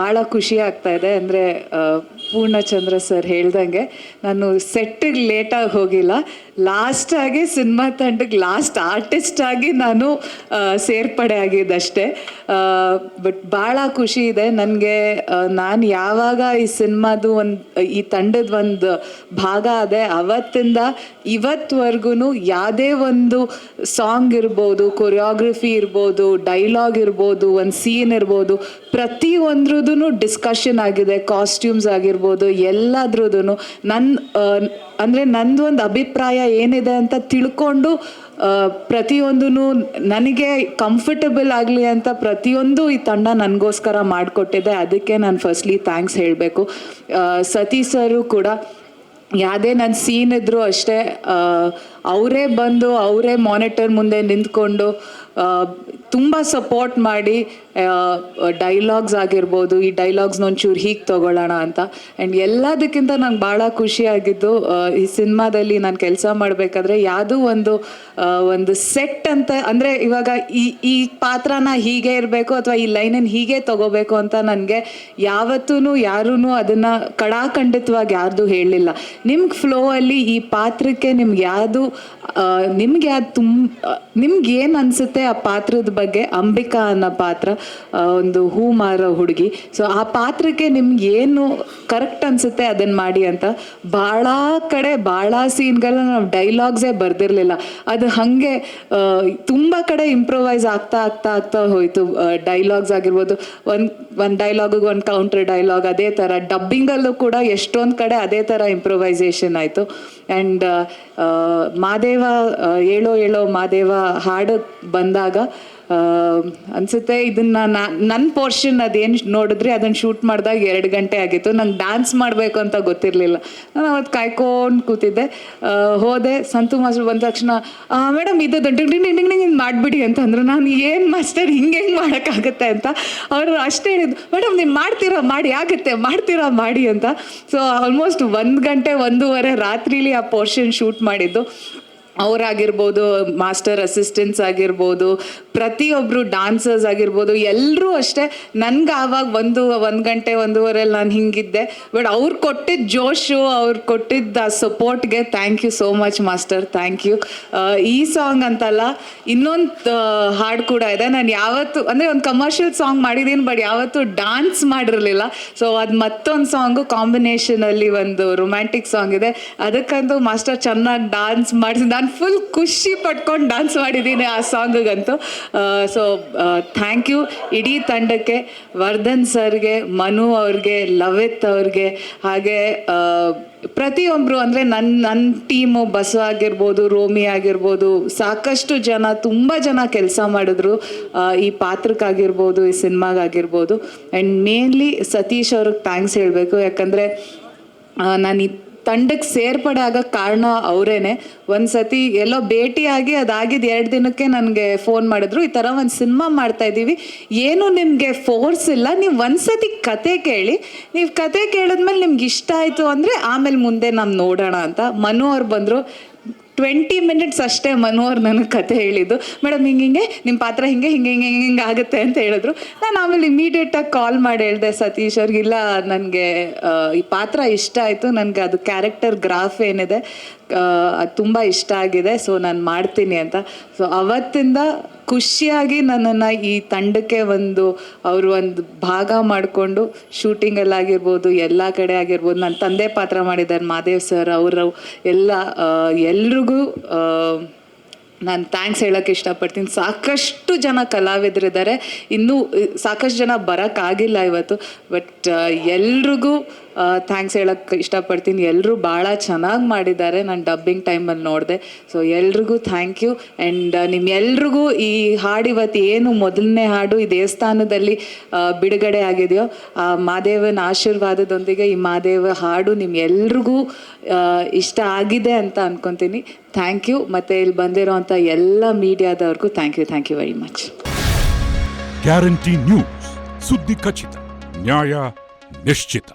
ಭಾಳ ಖುಷಿ ಆಗ್ತಾ ಇದೆ. ಅಂದರೆ ಪೂರ್ಣಚಂದ್ರ ಸರ್ ಹೇಳ್ದಂಗೆ, ನಾನು ಸೆಟ್ಟಿಗೆ ಲೇಟಾಗಿ ಹೋಗಿಲ್ಲ. ಲಾಸ್ಟಾಗಿ ಸಿನಿಮಾ ತಂಡಕ್ಕೆ ಲಾಸ್ಟ್ ಆರ್ಟಿಸ್ಟಾಗಿ ನಾನು ಸೇರ್ಪಡೆ ಆಗಿದ್ದಷ್ಟೇ. ಬಟ್ ಭಾಳ ಖುಷಿ ಇದೆ. ನನಗೆ ನಾನು ಯಾವಾಗ ಈ ಸಿನಿಮಾದು ಒಂದು, ಈ ತಂಡದ ಒಂದು ಭಾಗ ಅದೇ. ಅವತ್ತಿಂದ ಇವತ್ತುವರೆಗೂ ಯಾವುದೇ ಒಂದು ಸಾಂಗ್ ಇರ್ಬೋದು ಕೊರಿಯೋಗ್ರಫಿ ಇರ್ಬೋದು ಡೈಲಾಗ್ ಇರ್ಬೋದು, ಒಂದು ಸೀನ್ ಇರ್ಬೋದು ಪ್ರತಿಯೊಂದ್ರದ್ದು ಡಿಸ್ಕಷನ್ ಆಗಿದೆ ಕಾಸ್ಟ್ಯೂಮ್ಸ್ ಆಗಿರ್ಬೋದು ಎಲ್ಲದ್ರದ್ದು ನನ್ನ ಅಂದರೆ ನಂದು ಒಂದು ಅಭಿಪ್ರಾಯ ಏನಿದೆ ಅಂತ ತಿಳ್ಕೊಂಡು ಪ್ರತಿಯೊಂದೂ ನನಗೆ ಕಂಫರ್ಟಬಲ್ ಆಗಲಿ ಅಂತ ಪ್ರತಿಯೊಂದು ಈ ತಂಡ ನನಗೋಸ್ಕರ ಮಾಡಿಕೊಟ್ಟಿದೆ. ಅದಕ್ಕೆ ನಾನು ಫಸ್ಟ್ಲಿ ಥ್ಯಾಂಕ್ಸ್ ಹೇಳಬೇಕು. ಸತಿ ಸರು ಕೂಡ, ಯಾವುದೇ ನನ್ನ ಸೀನ್ ಇದ್ದರೂ ಅಷ್ಟೇ ಅವರೇ ಬಂದು, ಅವರೇ ಮಾನಿಟರ್ ಮುಂದೆ ನಿಂತ್ಕೊಂಡು ತುಂಬ ಸಪೋರ್ಟ್ ಮಾಡಿ ಡೈಲಾಗ್ಸ್ ಆಗಿರ್ಬೋದು, ಈ ಡೈಲಾಗ್ಸ್ನ ಒಂಚೂರು ಹೀಗೆ ತಗೊಳ್ಳೋಣ ಅಂತ. ಆ್ಯಂಡ್ ಎಲ್ಲದಕ್ಕಿಂತ ನಂಗೆ ಭಾಳ ಖುಷಿಯಾಗಿದ್ದು ಈ ಸಿನಿಮಾದಲ್ಲಿ ನಾನು ಕೆಲಸ ಮಾಡಬೇಕಾದ್ರೆ ಯಾವುದೂ ಒಂದು ಒಂದು ಸೆಟ್ ಅಂತ, ಅಂದರೆ ಇವಾಗ ಈ ಈ ಪಾತ್ರನ ಹೀಗೆ ಇರಬೇಕು ಅಥವಾ ಈ ಲೈನನ್ನು ಹೀಗೆ ತಗೋಬೇಕು ಅಂತ ನನಗೆ ಯಾವತ್ತೂ ಯಾರೂ ಅದನ್ನು ಕಡಾಖಂಡಿತವಾಗಿ ಯಾರ್ದು ಹೇಳಲಿಲ್ಲ. ನಿಮ್ಗೆ ಫ್ಲೋ ಅಲ್ಲಿ ಈ ಪಾತ್ರಕ್ಕೆ ನಿಮ್ಗೆ ಯಾವುದು ನಿಮ್ಗೆ ಅದು ತುಂಬ ನಿಮ್ಗೆ ಏನು ಅನ್ಸುತ್ತೆ ಆ ಪಾತ್ರದ ಬಗ್ಗೆ? ಅಂಬಿಕಾ ಅನ್ನೋ ಪಾತ್ರ ಒಂದು ಹೂ ಮಾರೋ ಹುಡುಗಿ. ಸೊ ಆ ಪಾತ್ರಕ್ಕೆ ನಿಮ್ಗೆ ಏನು ಕರೆಕ್ಟ್ ಅನಿಸುತ್ತೆ ಅದನ್ನ ಮಾಡಿ ಅಂತ? ಭಾಳ ಕಡೆ ಭಾಳ ಸೀನ್ಗಳನ್ನ ನಾವು ಡೈಲಾಗ್ಸೇ ಬರ್ದಿರಲಿಲ್ಲ. ಅದು ಹಾಗೆ ತುಂಬ ಕಡೆ ಇಂಪ್ರೊವೈಸ್ ಆಗ್ತಾ ಆಗ್ತಾ ಆಗ್ತಾ ಹೋಯಿತು. ಡೈಲಾಗ್ಸ್ ಆಗಿರ್ಬೋದು, ಒಂದು ಒಂದು ಡೈಲಾಗ್ ಒಂದು ಕೌಂಟರ್ ಡೈಲಾಗ್ ಅದೇ ಥರ ಡಬ್ಬಿಂಗಲ್ಲೂ ಕೂಡ ಎಷ್ಟೊಂದು ಕಡೆ ಅದೇ ಥರ ಇಂಪ್ರೊವೈಸೇಷನ್ ಆಯಿತು. ಆ್ಯಂಡ್ ಮಾದೇವ ಏಳೋ ಏಳೋ ಮಾದೇವ ಹಾಡು ಬಂದಾಗ ಅನಿಸುತ್ತೆ ಇದನ್ನ ನನ್ನ ಪೋರ್ಷನ್ ಅದೇನು ನೋಡಿದ್ರಿ ಅದನ್ನ ಶೂಟ್ ಮಾಡಿದಾಗ ಎರಡು ಗಂಟೆ ಆಗಿತ್ತು. ನಂಗೆ ಡ್ಯಾನ್ಸ್ ಮಾಡಬೇಕು ಅಂತ ಗೊತ್ತಿರಲಿಲ್ಲ. ನಾನು ಅವತ್ತು ಕಾಯ್ಕೊಂಡು ಕೂತಿದ್ದೆ. ಹೋದೆ. ಸಂತು ಮಾಸ್ಟರ್ ಬಂದ ತಕ್ಷಣ ಮೇಡಮ್, ಇದು ಡಿಂಗ್ ಡಿಂಗ್ ಡಿಂಗ್ ಡಿಂಗ್ ಹಿಂಗೆ ಮಾಡಿಬಿಡಿ ಅಂತಂದ್ರು. ನಾನು ಏನು ಮಾಸ್ಟರ್ ಹಿಂಗೆ ಹೆಂಗೆ ಮಾಡೋಕ್ಕಾಗುತ್ತೆ ಅಂತ. ಅವರು ಅಷ್ಟೇ ಹೇಳಿದ್ದು ಮೇಡಮ್ ನೀವು ಮಾಡ್ತೀರಾ? ಮಾಡಿ, ಆಗುತ್ತೆ. ಮಾಡ್ತೀರಾ? ಮಾಡಿ ಅಂತ. ಸೊ ಆಲ್ಮೋಸ್ಟ್ ಒಂದು ಗಂಟೆ, ಒಂದೂವರೆ ರಾತ್ರಿಲಿ ಆ ಪೋರ್ಷನ್ ಶೂಟ್ ಮಾಡಿದ್ದು. ಅವರಾಗಿರ್ಬೋದು, ಮಾಸ್ಟರ್ ಅಸಿಸ್ಟೆಂಟ್ಸ್ ಆಗಿರ್ಬೋದು ಪ್ರತಿಯೊಬ್ಬರು ಡಾನ್ಸರ್ಸ್ ಆಗಿರ್ಬೋದು ಎಲ್ಲರೂ ಅಷ್ಟೇ ನನ್ಗೆ ಆವಾಗ ಒಂದು ಒಂದು ಗಂಟೆ, ಒಂದೂವರೆಲಿ ನಾನು ಹಿಂಗಿದ್ದೆ, ಬಟ್ ಅವ್ರು ಕೊಟ್ಟಿದ್ದ ಜೋಶು, ಅವ್ರು ಕೊಟ್ಟಿದ್ದ ಸಪೋರ್ಟ್ಗೆ thank you so much master thank you ಈ ಸಾಂಗ್ ಅಂತಲ್ಲ, ಇನ್ನೊಂದು ಹಾಡು ಕೂಡ ಇದೆ. ನಾನು ಯಾವತ್ತು, ಅಂದರೆ ಒಂದು ಕಮರ್ಷಿಯಲ್ ಸಾಂಗ್ ಮಾಡಿದ್ದೀನಿ ಬಟ್ ಯಾವತ್ತೂ ಡಾನ್ಸ್ ಮಾಡಿರಲಿಲ್ಲ. ಸೊ ಅದು ಮತ್ತೊಂದು ಸಾಂಗು ಕಾಂಬಿನೇಷನಲ್ಲಿ ಒಂದು ರೊಮ್ಯಾಂಟಿಕ್ ಸಾಂಗ್ ಇದೆ. ಅದಕ್ಕಂತೂ ಮಾಸ್ಟರ್ ಚೆನ್ನಾಗಿ ಡಾನ್ಸ್ ಮಾಡಿಸಿ ಫುಲ್ ಖುಷಿ ಪಟ್ಕೊಂಡು ಡ್ಯಾನ್ಸ್ ಮಾಡಿದ್ದೀನಿ ಆ ಸಾಂಗಿಗಂತೂ ಸೊ ಥ್ಯಾಂಕ್ ಯು ಇಡೀ ತಂಡಕ್ಕೆ, ವರ್ಧನ್ ಸರ್ಗೆ, ಮನು ಅವ್ರಿಗೆ, ಲವಿತ್ ಅವ್ರಿಗೆ, ಹಾಗೆ ಪ್ರತಿಯೊಬ್ಬರು ಅಂದರೆ ನನ್ನ ನನ್ನ ಟೀಮು ಬಸವ ಆಗಿರ್ಬೋದು, ರೋಮಿ ಆಗಿರ್ಬೋದು, ಸಾಕಷ್ಟು ಜನ, ತುಂಬ ಜನ ಕೆಲಸ ಮಾಡಿದ್ರು. ಈ ಪಾತ್ರಕ್ಕಾಗಿರ್ಬೋದು, ಈ ಸಿನಿಮಾಗಾಗಿರ್ಬೋದು. ಆ್ಯಂಡ್ ಮೇನ್ಲಿ ಸತೀಶ್ ಅವ್ರಿಗೆ ಥ್ಯಾಂಕ್ಸ್ ಹೇಳಬೇಕು. ಯಾಕಂದರೆ ನಾನು ತಂಡಕ್ಕೆ ಸೇರ್ಪಡೆ ಆಗೋಕ್ಕೆ ಕಾರಣ ಅವರೇನೆ. ಒಂದು ಸತಿ ಎಲ್ಲೋ ಭೇಟಿಯಾಗಿ ಅದಾಗಿದ್ದು ಎರಡು ದಿನಕ್ಕೆ ನನಗೆ ಫೋನ್ ಮಾಡಿದ್ರು, ಈ ಥರ ಒಂದು ಸಿನಿಮಾ ಮಾಡ್ತಾ ಇದ್ದೀವಿ. ಏನು ನಿಮಗೆ ಫೋರ್ಸ್ ಇಲ್ಲ, ನೀವು ಒಂದ್ಸತಿ ಕತೆ ಕೇಳಿ. ನೀವು ಕತೆ ಕೇಳಿದ್ಮೇಲೆ ನಿಮ್ಗೆ ಇಷ್ಟ ಆಯಿತು ಅಂದರೆ ಆಮೇಲೆ ಮುಂದೆ ನಾವು ನೋಡೋಣ ಅಂತ. ಮನು ಅವ್ರು ಬಂದರು ಟ್ವೆಂಟಿ ಮಿನಿಟ್ಸ್ ಅಷ್ಟೇ ಮನು ಅವ್ರು ನನಗೆ ಕತೆ ಹೇಳಿದ್ದು. ಮೇಡಮ್, ಹಿಂಗೆ ಹಿಂಗೆ ನಿಮ್ಮ ಪಾತ್ರ ಹಿಂಗೆ ಹಿಂಗೆ ಹಿಂಗೆ ಹಿಂಗೆ ಹಿಂಗೆ ಆಗುತ್ತೆ ಅಂತ ಹೇಳಿದ್ರು. ನಾನು ಆಮೇಲೆ ಇಮಿಡಿಯೇಟಾಗಿ ಕಾಲ್ ಮಾಡಿ ಹೇಳಿದೆ, ಸತೀಶ್ ಅವ್ರಿಗೆ ಇಲ್ಲ, ನನಗೆ ಈ ಪಾತ್ರ ಇಷ್ಟ ಆಯಿತು. ನನಗೆ ಅದು ಕ್ಯಾರೆಕ್ಟರ್ ಗ್ರಾಫ್ ಏನಿದೆ ಅದು ತುಂಬ ಇಷ್ಟ ಆಗಿದೆ, ಸೊ ನಾನು ಮಾಡ್ತೀನಿ ಅಂತ. ಸೊ ಅವತ್ತಿಂದ ಖುಷಿಯಾಗಿ ನನ್ನನ್ನು ಈ ತಂಡಕ್ಕೆ ಒಂದು ಅವರು ಒಂದು ಭಾಗ ಮಾಡಿಕೊಂಡು ಶೂಟಿಂಗಲ್ಲಾಗಿರ್ಬೋದು ಎಲ್ಲ ಕಡೆ ಆಗಿರ್ಬೋದು ನನ್ನ ತಂದೆ ಪಾತ್ರ ಮಾಡಿದ್ದಾರೆ, ಮಾದೇವ್ ಸರ್ ಅವರು, ಎಲ್ಲ ಎಲ್ರಿಗೂ ನಾನು ಥ್ಯಾಂಕ್ಸ್ ಹೇಳೋಕ್ಕೆ ಇಷ್ಟಪಡ್ತೀನಿ. ಸಾಕಷ್ಟು ಜನ ಕಲಾವಿದರಿದ್ದಾರೆ. ಇನ್ನೂ, ಸಾಕಷ್ಟು ಜನ ಬರೋಕ್ಕಾಗಿಲ್ಲ ಇವತ್ತು ಬಟ್ ಎಲ್ರಿಗೂ ಥ್ಯಾಂಕ್ಸ್ ಹೇಳೋಕ್ಕೆ ಇಷ್ಟಪಡ್ತೀನಿ. ಎಲ್ಲರೂ ಭಾಳ ಚೆನ್ನಾಗಿ ಮಾಡಿದ್ದಾರೆ ನಾನು ಡಬ್ಬಿಂಗ್ ಟೈಮಲ್ಲಿ ನೋಡಿದೆ. ಸೊ ಎಲ್ರಿಗೂ ಥ್ಯಾಂಕ್ ಯು ಆ್ಯಂಡ್ ನಿಮ್ಮೆಲ್ರಿಗೂ ಈ ಹಾಡು ಇವತ್ತು ಏನು ಮೊದಲನೇ ಹಾಡು ಈ ದೇವಸ್ಥಾನದಲ್ಲಿ ಬಿಡುಗಡೆ ಆಗಿದೆಯೋ, ಆ ಮಾದೇವನ ಆಶೀರ್ವಾದದೊಂದಿಗೆ ಈ ಮಾದೇವ ಹಾಡು ನಿಮ್ಮೆಲ್ರಿಗೂ ಇಷ್ಟ ಆಗಿದೆ ಅಂತ ಅನ್ಕೊತೀನಿ. ಥ್ಯಾಂಕ್ ಯು ಮತ್ತು ಇಲ್ಲಿ ಬಂದಿರೋಂಥ ಎಲ್ಲ ಮೀಡಿಯಾದವ್ರಿಗೂ thank you thank you very much Guarantee News ಸುದ್ದಿ ಖಚಿತ ನ್ಯಾಯ ನಿಶ್ಚಿತ